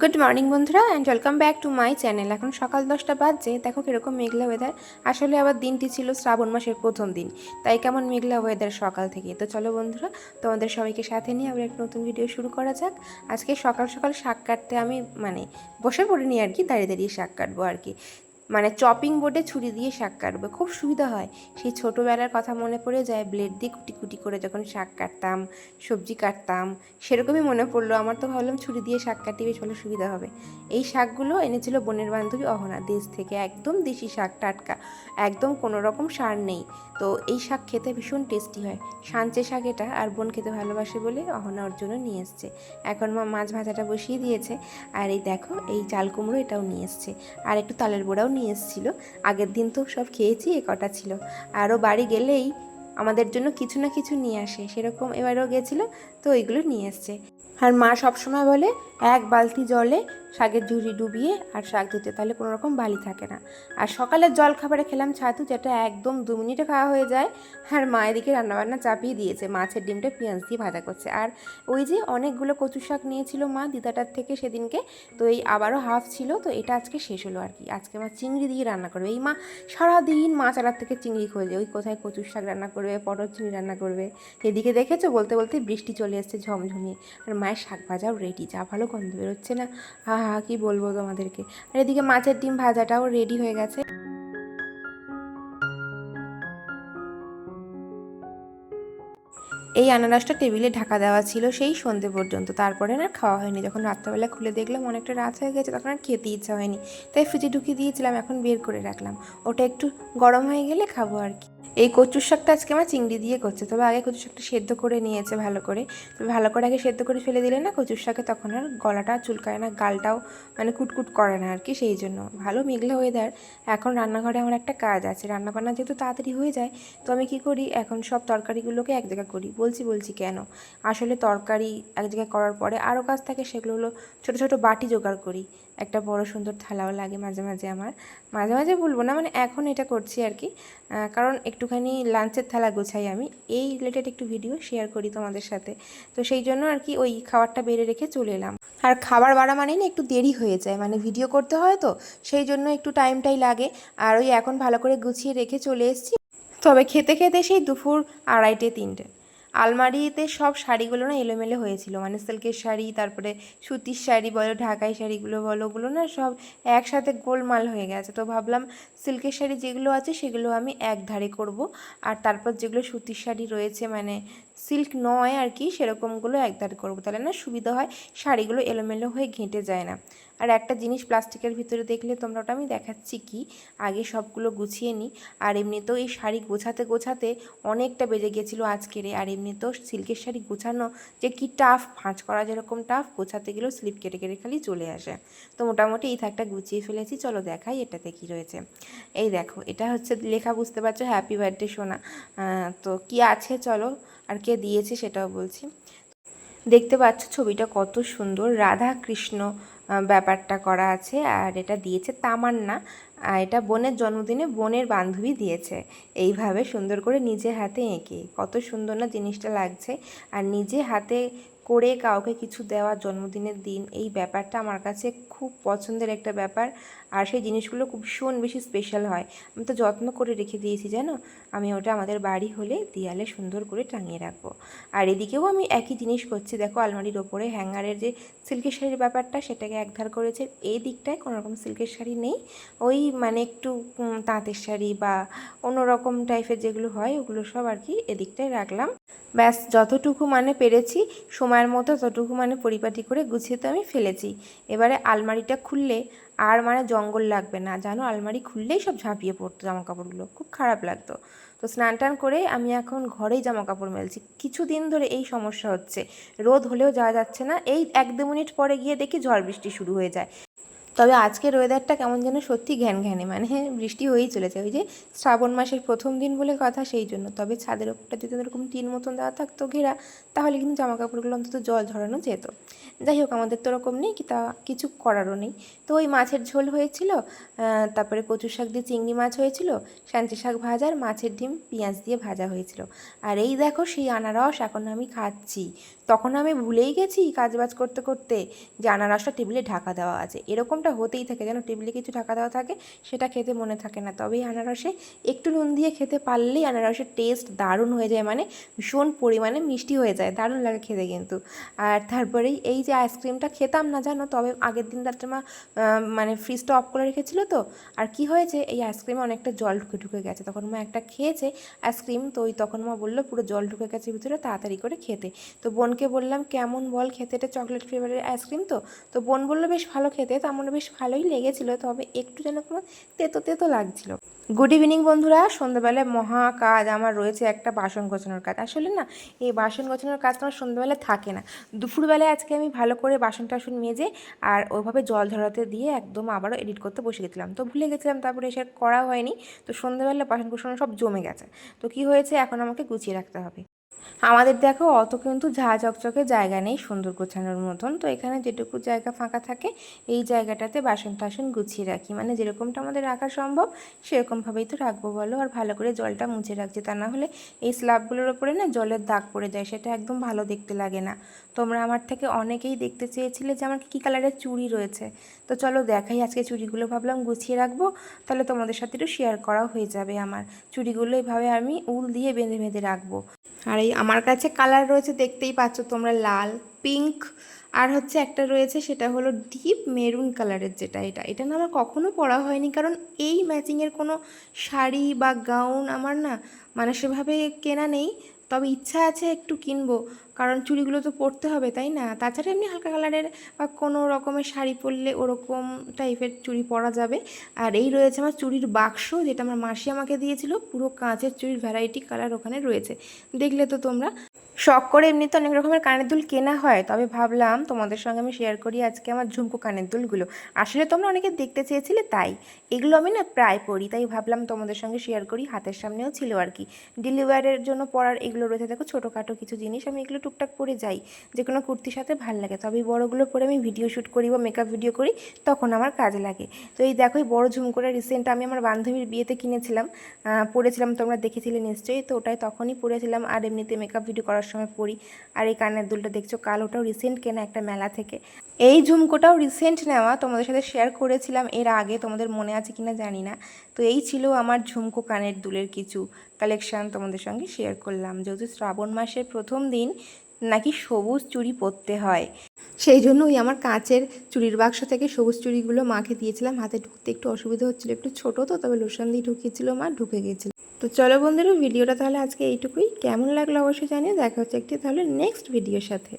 Good morning বন্ধুরা and welcome back to my channel এখন সকাল দশটা বাজছে, দেখো কীরকম মেঘলা ওয়েদার আসলে আবার দিনটি ছিল শ্রাবণ মাসের প্রথম দিন, তাই কেমন মেঘলা ওয়েদার সকাল থেকে। তো চলো বন্ধুরা, তোমাদের সবাইকে সাথে নিয়ে আবার একটা নতুন ভিডিও শুরু করা যাক। আজকে সকাল সকাল শাক কাটতে আমি মানে বসে পড়িনি আর কি, দাঁড়িয়ে দাঁড়িয়ে শাক কাটবো আর কি। মানে চপিং বোর্ডে ছুরি দিয়ে শাক কাটবে, খুব সুবিধা হয়। সেই ছোটোবেলার কথা মনে পড়ে যায় ব্লেড দিয়ে কুটি কুটি করে যখন শাক কাটতাম, সবজি কাটতাম, সেরকমই মনে পড়ল। আমার তো ভাবলাম ছুরি দিয়ে শাক কাটি বেশ ভালো সুবিধা হবে। এই শাকগুলো এনেছিল বোনের বান্ধবী অহনা, দেশ থেকে একদম দেশি শাক টাটকা, একদম কোনো রকম সার নেই। তো এই শাক খেতে ভীষণ টেস্টি হয়। সাঞ্চে শাক এটা, আর বোন খেতে ভালোবাসে বলে অহনা ওর জন্য নিয়ে এসছে। এখন মা মাছ ভাজাটা বসিয়ে দিয়েছে, আর এই দেখো, এই চাল কুমড়ো এটাও নিয়ে এসছে। আর একটু তালের বড়াও নিয়ে এসেছিল। আগের দিন তো সব খেয়েছি এ কটা ছিল। আরও বাড়ি গেলেই আমাদের জন্য কিছু না কিছু নিয়ে আসে। সেরকম এবারেও গেছিল, তো ওইগুলো নিয়ে এসছে। আর মা সবসময় বলে, এক বালতি জলে শাকের ঝুড়ি ডুবিয়ে আর শাক ধুতে, তাহলে কোনো রকম বালি থাকে না। আর সকালের জল খাবারে খেলাম ছাতু, যেটা একদম দু মিনিটে খাওয়া হয়ে যায়। আর মা এদিকে রান্নাবান্না চাপিয়ে দিয়েছে, মাছের ডিমটা পেঁয়াজ দিয়ে ভাজা করছে। আর ওই যে অনেকগুলো কচু শাক নিয়েছিল মা দিদাটার থেকে সেদিনকে, তো এই আবারও হাফ ছিল, তো এটা আজকে শেষ হলো আর কি। আজকে মা চিংড়ি দিয়ে রান্না করবে। এই মা সারাদিন মাছ আড়ার থেকে চিংড়ি খোঁজে, ওই কোথায় কচুর শাক রান্না করবে পটল চিংড়ি রান্না করবে। এদিকে দেখেছ? বলতে বলতে বৃষ্টি চলে এসছে ঝমঝমিয়ে। আর মায়ের শাক ভাজাও রেডি যা ভালো গন্ধ বেরোচ্ছে না। হা হা, কি বলব তোমাদেরকে? আর এদিকে মাছের ডিম ভাজাটাও রেডি হয়ে গেছে। এই আনারসটা টেবিলে ঢাকা দেওয়া ছিল সেই সন্ধে পর্যন্ত। তারপরে না খাওয়া হয়নি। যখন রাত্রেবেলা খুলে দেখলাম অনেকটা রাত হয়ে গেছে, তখন আর খেতে ইচ্ছা হয়নি। তাই ফ্রিজে ঢুকিয়ে দিয়েছিলাম, এখন বের করে রাখলাম। ওটা একটু গরম হয়ে গেলে খাব আর কি। এই কচুর শাকটা আজকে আমার চিংড়ি দিয়ে করছে। তবে আগে কচুর শাকটা সেদ্ধ করে নিয়েছে ভালো করে। তবে ভালো করে আগে সেদ্ধ করে ফেলে দিলে না কচুর শাকে তখন আর গলাটা চুলকায় না, গালটাও মানে কুটকুট করে না আর কি সেই জন্য। ভালো মেঘলা ওয়েদার এখন রান্নাঘরে আমার একটা কাজ আছে। রান্নাবান্না যেহেতু তাড়াতাড়ি হয়ে যায়, তো আমি কি করি? এখন সব তরকারিগুলোকে এক জায়গায় করি। বলছি বলছি কেন? আসলে তরকারি এক জায়গায় করার পরে আরও কাজ থাকে সেগুলো হলো ছোটো ছোটো বাটি জোগাড় করি। একটা বড় সুন্দর থালাও লাগে মাঝে মাঝে আমার। মাঝে মাঝে বলব না মানে এখন এটা করছি আর কি কারণ একটুখানি লাঞ্চের থালা গোছাই আমি। এই রিলেটেড একটু ভিডিও শেয়ার করি তোমাদের সাথে। তো সেই জন্য আর কি ওই খাবারটা বেড়ে রেখে চলে এলাম। আর খাবার বাড়া মানে না একটু দেরি হয়ে যায়। মানে ভিডিও করতে হয় তো, সেই জন্য একটু টাইমটাই লাগে। আর ওই এখন ভালো করে গুছিয়ে রেখে চলে এসেছি। তবে খেতে খেতে সেই দুপুর আড়াইটে, তিনটে। আলমারিতে সব শাড়িগুলো না এলোমেলো হয়েছিল। মানে সিল্কের শাড়ি, তারপরে সুতির শাড়ি বলো, ঢাকাই শাড়িগুলো বলো, ওগুলো না সব একসাথে গোলমাল হয়ে গেছে। তো ভাবলাম সিল্কের শাড়ি যেগুলো আছে সেগুলো আমি এক ধারে করব। আর তারপর যেগুলো সুতির শাড়ি রয়েছে মানে সিল্ক নয় আর কি, সেরকমগুলো এক ধারে করব। তাহলে না সুবিধা হয়, শাড়িগুলো এলোমেলো হয়ে ঘেঁটে যায় না। আর একটা জিনিস প্লাস্টিকের ভিতরে দেখলে তোমরা ওটা আমি দেখাচ্ছি কি? আগে সবগুলো গুছিয়ে নিই। আর এমনিতেও এই শাড়ি গোছাতে গোছাতে অনেকটা বেজে গেছিল আজকেরে। আর এমনিতেও সিল্কের শাড়ি গোছানো যে কি টাফ ভাঁজ করা যেরকম টাফ, গোছাতে গেলেও স্লিপ কেটে কেটে খালি চলে আসে। তো মোটামুটি এই থাকটা গুছিয়ে ফেলেছি। চলো দেখাই এটাতে কি রয়েছে। এই দেখো, এটা হচ্ছে লেখা বুঝতে পারছ, হ্যাপি বার্থডে সোনা। তো কি আছে চলো, আর কে দিয়েছে সেটাও বলছি। দেখতে পাচ্ছ ছবিটা কত সুন্দর। রাধা কৃষ্ণ ব্যাপারটা করা আছে, আর এটা দিয়েছে তামান্না। এটা বোনের জন্মদিনে বোনের বান্ধবী দিয়েছে। এইভাবে সুন্দর করে নিজে হাতে এঁকে। কত সুন্দর না জিনিসটা লাগছে। আর নিজে হাতে করে কাউকে কিছু দেওয়া জন্মদিনের দিন, এই ব্যাপারটা আমার কাছে খুব পছন্দের একটা ব্যাপার। আর সেই জিনিসগুলো খুব ভীষণ বেশি স্পেশাল হয়। আমি তো যত্ন করে রেখে দিয়েছি, জানো? আমি ওটা আমাদের বাড়ি হলে দেয়ালে সুন্দর করে টাঙিয়ে রাখব। আর এদিকেও আমি একই জিনিস করছি। দেখো, আলমারির ওপরে হ্যাঙ্গারের যে সিল্কের শাড়ির ব্যাপারটা, সেটাকে একধার করেছে। এই দিকটায় কোনো রকম সিল্কের শাড়ি নেই। ওই মানে একটু তাঁতের শাড়ি বা অন্যরকম টাইপের যেগুলো হয়, ওগুলো সব আর কি এদিকটায় রাখলাম। ব্যাস, যতটুকু মানে পেরেছি, সময়ের মতো ততটুকু মানে পরিপাটি করে গুছিয়ে তো আমি ফেলেছি। এবারে আলমারিটা খুললে আর মানে জঙ্গল লাগবে না, জানো? আলমারি খুললেই সব ঝাঁপিয়ে পড়তো জামা কাপড়গুলো খুব খারাপ লাগতো। তো স্নান টান করে আমি এখন ঘরেই জামা কাপড় মেলছি। কিছু দিন ধরে এই সমস্যা হচ্ছে, রোদ হলেও যাওয়া যাচ্ছে না, এই এক দু মিনিট পরে গিয়ে দেখি ঝড় বৃষ্টি শুরু হয়ে যায়। তবে আজকের ওয়েদারটা কেমন যেন সত্যি ঘ্যান ঘ্যানে মানে বৃষ্টি হয়েই চলেছে, ওই যে শ্রাবণ মাসের প্রথম দিন বলে কথা সেই জন্য। তবে ছাদের ওপরটা যদি এরকম টিন মতন দেওয়া থাকতো ঘেরা, তাহলে কিন্তু জামা কাপড়গুলো অন্তত জল ঝরানো যেত। যাই হোক, আমাদের তো ওরকম নেই কি তা কিছু করারও নেই। তো ওই মাছের ঝোল হয়েছিল তারপরে কচু শাক দিয়ে চিংড়ি মাছ হয়েছিল সাঞ্চি শাক ভাজা আর মাছের ডিম পেঁয়াজ দিয়ে ভাজা হয়েছিল। আর এই দেখো সেই আনারস এখন আমি খাচ্ছি। তখন আমি ভুলেই গেছি কাজবাজ করতে করতে যে আনারসটা টেবিলে ঢাকা দেওয়া আছে। এরকমটা হতেই থাকে, যেন টেবিলে কিছু ঢাকা দেওয়া থাকে, সেটা খেতে মনে থাকে না। তবে আনারসে একটু নুন দিয়ে খেতে পারলেই আনারসের টেস্ট দারুণ হয়ে যায় মানে ভীষণ পরিমাণে মিষ্টি হয়ে যায়, দারুণ লাগে খেতে কিন্তু। আর তারপরেই এই যে আইসক্রিমটা খেতাম না, জানো? তবে আগের দিন রাত্রে মা মানে ফ্রিজটা অফ করে রেখেছিল তো। আর কি হয়েছে? এই আইসক্রিমে অনেকটা জল ঢুকে ঢুকে গেছে। তখন মা একটা খেয়েছে আইসক্রিম, তো ওই তখন মা বলল, পুরো জল ঢুকে গেছে ভিতরে, তাড়াতাড়ি করে খেতে। তো বোনকে বললাম, কেমন বল খেতে? এটা চকলেট ফ্লেভারের আইসক্রিম তো? তো বোন বলল, বেশ ভালো খেতে তো আমার বেশ ভালোই লেগেছিল, তবে একটু যেন কোনো তেতো তেতো লাগছিল। গুড ইভিনিং বন্ধুরা। সন্ধ্যাবেলায় মহা কাজ, আমার রয়েছে একটা বাসন গোছানোর কাজ। আসলে না, এই বাসন গোছানোর কাজটা আমার সন্ধ্যাবেলায় থাকে না। দুপুরবেলায় আজকে আমি ভালো করে বাসন টাসন মেজে আর ওইভাবে জল ধরাতে দিয়ে একদম আবারও এডিট করতে বসে গেছিলাম। তো ভুলে গেছিলাম, তারপরে এসে করা হয়নি। তো সন্ধ্যাবেলা বাসন কুসন সব জমে গেছে। তো কি হয়েছে? এখন আমাকে গুছিয়ে রাখতে হবে। আমাদের দেখো অত কিন্তু ঝা চকচকে জায়গা নেই সুন্দর গোছানোর মতন। তো এখানে যেটুকু জায়গা ফাঁকা থাকে, এই জায়গাটাতে বাসন টাসন গুছিয়ে রাখি। মানে যেরকমটা আমাদের রাখা সম্ভব, সেরকমভাবেই তো রাখব বলো। আর ভালো করে জলটা মুছে রাখছি, তা না হলে এই স্ল্যাবগুলোর ওপরে না জলের দাগ পড়ে যায়, সেটা একদম ভালো দেখতে লাগে না। তোমরা আমার থেকে অনেকেই দেখতে চেয়েছিলে যে আমার কী কালারের চুড়ি রয়েছে। তো চলো দেখাই আজকে চুড়িগুলো ভাবলাম গুছিয়ে রাখব। তাহলে তোমাদের সাথে একটু শেয়ার করাও হয়ে যাবে আমার। চুড়িগুলো এভাবে আমি উল দিয়ে বেঁধে বেঁধে রাখব। আর এই আমার কাছে কালার রয়েছে, দেখতেই পাচ্ছ তোমরা লাল, পিঙ্ক, আর হচ্ছে একটা রয়েছে সেটা হলো ডিপ মেরুন কালারের যেটা এটা। এটা না আমার কখনো পরা হয়নি, কারণ এই ম্যাচিংয়ের কোনো শাড়ি বা গাউন আমার না মানে সেভাবে কেনা নেই। তবে ইচ্ছা আছে একটু কিনবো, কারণ চুড়িগুলো তো পরতে হবে, তাই না? তাছাড়া এমনি হালকা কালারের বা কোনো রকমের শাড়ি পরলে ওরকম টাইপের চুড়ি পরা যাবে। আর এই রয়েছে আমার চুড়ির বাক্স, যেটা আমার মাসি আমাকে দিয়েছিল, পুরো কাঁচের চুড়ির ভ্যারাইটি কালার ওখানে রয়েছে। দেখলে তো তোমরা শখ করে এমনিতে অনেক রকমের কানের দুল কেনা হয় তবে ভাবলাম তোমাদের সঙ্গে আমি শেয়ার করি আজকে আমার ঝুমকো কানের দুলগুলো। আসলে তোমরা অনেকে দেখতে চেয়েছিলে তাই, এগুলো আমি না প্রায় পরি, তাই ভাবলাম তোমাদের সঙ্গে শেয়ার করি, হাতের সামনেও ছিল আর কি। ডেলিভারের জন্য পরার এগুলো রয়েছে, দেখো ছোটোখাটো কিছু জিনিস, আমি এগুলো টুকটাক পরে যাই যে কোনো কুর্তির সাথে ভালো লাগে, তবে এই বড়োগুলো পরে আমি ভিডিও শ্যুট করি বা মেকআপ ভিডিও করি, তখন আমার কাজে লাগে। তো এই দেখো, এই বড়ো ঝুমকোটা রিসেন্ট আমি আমার বান্ধবীর বিয়েতে কিনেছিলাম পরেছিলাম, তোমরা দেখেছিলে নিশ্চয়ই, তো ওটাই তখনই পরেছিলাম, আর এমনিতে মেকআপ ভিডিও করার সময় পরি আর এই কানের দুলটা দেখছ, কালোটাও রিসেন্ট কেনা একটা মেলা থেকে। এই ঝুমকোটাও রিসেন্ট নেওয়া, তোমাদের সাথে শেয়ার করেছিলাম। এর আগে তোমাদের মনে আছে কিনা জানি না। তো এই ছিল আমার ঝুমকো কানের দুলের কিছু কালেকশান তোমাদের সঙ্গে শেয়ার করলাম। যেহেতু শ্রাবণ মাসের প্রথম দিন, নাকি সবুজ চুড়ি পরতে হয়। সেই জন্য ওই আমার কাঁচের চুড়ির বাক্স থেকে সবুজ চুড়িগুলো মাকে দিয়েছিলাম। হাতে ঢুকতে একটু অসুবিধা হচ্ছিল, একটু ছোটো তো, তবে লোশন দিয়ে ঢুকিয়েছিল মা, ঢুকে গেছিল। তো চলো বন্ধুরা, ভিডিওটা তাহলে আজকে এইটুকুই। কেমন লাগল অবশ্যই জানিয়ে দেখা হচ্ছে একটি তাহলে নেক্সট ভিডিওর সাথে।